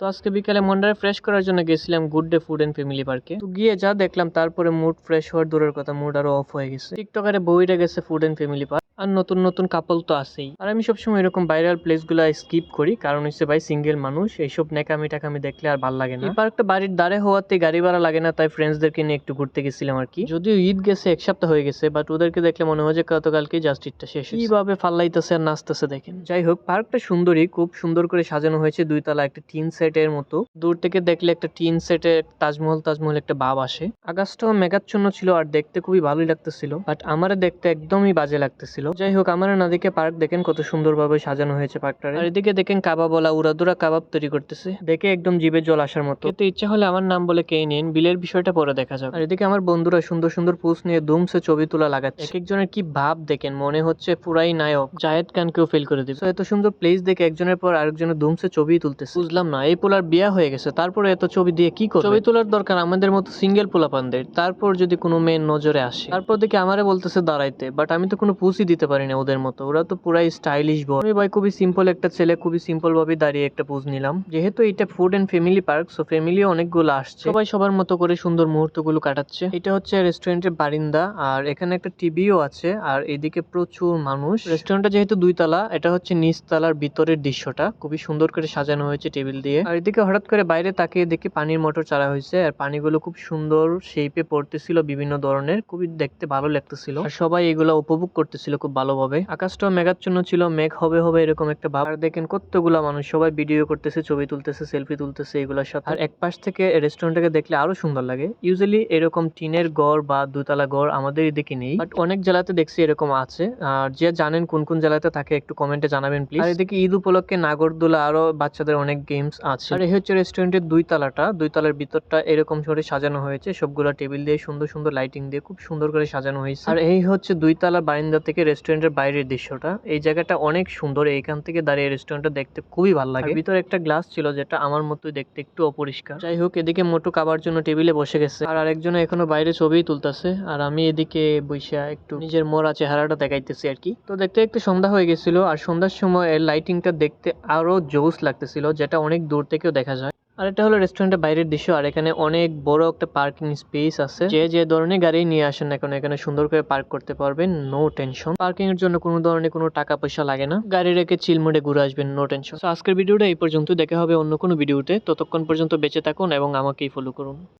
তো আজকে বিকালে মনটারে ফ্রেশ করার জন্য গেছিলাম good day food and family পার্কে তো গিয়ে যা দেখলাম, তারপরে মুড ফ্রেশ হওয়ার দূরের কথা মুড আরও অফ হয়ে গেছে। টিকটকারে বইটা গেছে ফুড এন্ড ফ্যামিলি পার্ক আর নতুন নতুন কাপল তো আছেই। আর আমি সবসময় এরকম ভাইরাল প্লেসগুলা স্কিপ করি কারণ হচ্ছে ভাই সিঙ্গেল মানুষ এইসব নেকামি টাকামি দেখলে আর ভালো লাগে না। এই পার্কটা বাড়ির দ্বারে হওয়াতে গাড়ি ভাড়া লাগে না তাই ফ্রেন্ডসদেরকে নিয়ে একটু ঘুরতে গেছিলাম আর কি। যদিও ঈদ গেছে এক সপ্তাহ হয়ে গেছে বাট ওদেরকে দেখলে মনে হয় যে গতকালকে জাস্ট ঈদটা শেষ। কীভাবে ফাল্লাইতেছে আর নাচতেছে দেখেন। যাই হোক পার্কটা সুন্দরই খুব সুন্দর করে সাজানো হয়েছে দুই তলা একটা টিন সেটের মতো। দূর থেকে দেখলে একটা টিন সেটের তাজমহল তাজমহল একটা ভাব আসে। আকাশটাও মেঘাচ্ছন্ন ছিল আর দেখতে খুবই ভালোই লাগতেছিল বাট আমারে দেখতে একদমই বাজে লাগতেছিল। যাই হোক আমার না দেখে পার্ক দেখেন কত সুন্দরভাবে সাজানো হয়েছে পার্কটা আর এদিকে দেখেন কাবাবলা উড়াদুরা কাবাব তৈরি করতেছে। দেখে একদম জিভে জল আসার মতো। এতে ইচ্ছা হলে আমার নাম বলে কে নিন বিলের বিষয়টা পরে দেখা যাবে। আর এদিকে আমার বন্ধুরা সুন্দর সুন্দর পোস্ট নিয়ে দুমসে ছবি তোলা লাগাচ্ছে। এক একজনের কি ভাব দেখেন মনে হচ্ছে পুরাই নায়ক। জায়েদ খানকেও ফেল করে দিবে। এত সুন্দর প্লেস দেখে একজনের পর আরেকজনের দুমসে ছবি তুলতেছে। বুঝলাম না এই পোলার বিয়া হয়ে গেছে তারপরে এত ছবি দিয়ে কি করবে? ছবি তোলার দরকার আমাদের মতো সিঙ্গেল পোলাপানদের। তারপর যদি কোনো মেয়ের নজরে আসে। তারপর দেখি আমারে বলতেছে দাঁড়াইতে বাট আমি তো কোনো পুষই দিতে পারি না ওদের মতো। ওরা তো পুরাই স্টাইলিশ আমি ভাই খুবই সিম্পল একটা ছেলে, খুবই সিম্পল ভাবে দাঁড়িয়ে একটা পোজ নিলাম। যেহেতু এটা food and family park so family অনেকগুলো আসছে। সবাই সবার মতো করে সুন্দর মুহূর্তগুলো কাটাচ্ছে। এটা হচ্ছে রেস্টুরেন্টের বারিন্দা, আর এখানে একটা টিভিও আছে, আর এদিকে প্রচুর মানুষ। রেস্টুরেন্টটা যেহেতু দুই তলা এটা হচ্ছে নিচ তলার ভিতরের দৃশ্যটা। খুবই সুন্দর করে সাজানো হয়েছে টেবিল দিয়ে। আর এদিকে হঠাৎ করে বাইরে তাকিয়ে দেখি পানির মোটর চালা হয়েছে, আর পানিগুলো খুব সুন্দর শেপে পড়তেছিল বিভিন্ন ধরনের। খুবই দেখতে ভালো লাগতেছিল। আর সবাই এগুলো উপভোগ করতেছিল। খুব ভালোভাবে। আকাশটাও মেঘাচ্ছন্ন ছিল, মেঘ হবে হবে এরকম একটা ভাব। আর দেখেন কতগুলা মানুষ, সবাই ভিডিও করতেছে, ছবি তুলতেছে সেলফি তুলতেছে, এগুলোর সাথে। আর এক পাশ থেকে রেস্টুরেন্টটাকে দেখলে আরও সুন্দর লাগে। ইউজুয়ালি এরকম টিনের ঘর বা দুতলা ঘর আমাদের এদিকে নেই। বাট অনেক জেলাতে দেখছি এরকম আছে। আর যে জানেন কোন কোন জেলাতে থাকে একটু কমেন্টে জানাবেন প্লিজ আর এদিকে ঈদ উপলক্ষে নাগরদোলা আরও বাচ্চাদের অনেক গেমস আছে। আর এই হচ্ছে রেস্টুরেন্টের দুই তলাটা। দুই তলার ভিতরটা এরকম করে সাজানো হয়েছে। সবগুলা টেবিল দিয়ে সুন্দর সুন্দর লাইটিং দিয়ে খুব সুন্দর করে সাজানো হয়েছে। আর এই হচ্ছে দুই তলা বারিন্দা থেকে রেস্টুরেন্টের বাইরের দৃশ্যটা। এই জায়গাটা অনেক সুন্দর, এইখান থেকে দাঁড়িয়ে রেস্টুরেন্টটা দেখতে খুবই ভালো লাগে। ভিতরে একটা গ্লাস ছিল যেটা আমার মতোই দেখতে একটু অপরিষ্কার। যাই হোক, এদিকে মোটু খাবার জন্য টেবিলে বসে গেছে। আর আরেকজন এখনও বাইরে ছবি তুলতেছে। আর আমি এদিকে বৈশা একটু নিজের মরা চেহারাটা দেখাইতেছি আর কি। তো দেখতে দেখতে সন্ধ্যা হয়ে গেছিল। আর সন্ধ্যার সময় এর লাইটিংটা দেখতে আরও জোস লাগতেছিল, যেটা অনেক দূর থেকেও দেখা যায়। আর এটা হলো রেস্টুরেন্টের বাইরের দৃশ্য, আর এখানে অনেক বড় একটা পার্কিং স্পেস আছে। যে যে ধরনের গাড়ি নিয়ে আসেন না কেন, এখানে সুন্দর করে পার্ক করতে পারবেন নো টেনশন পার্কিং এর জন্য কোনো ধরনের কোনো টাকা পয়সা লাগে না। গাড়ি রেখে চিল মোডে ঘুরে আসবেন নো টেনশন আজকের ভিডিওটা এই পর্যন্ত, দেখা হবে অন্য কোনো ভিডিওতে। ততক্ষণ পর্যন্ত বেঁচে থাকুন এবং আমাকেই ফলো করুন।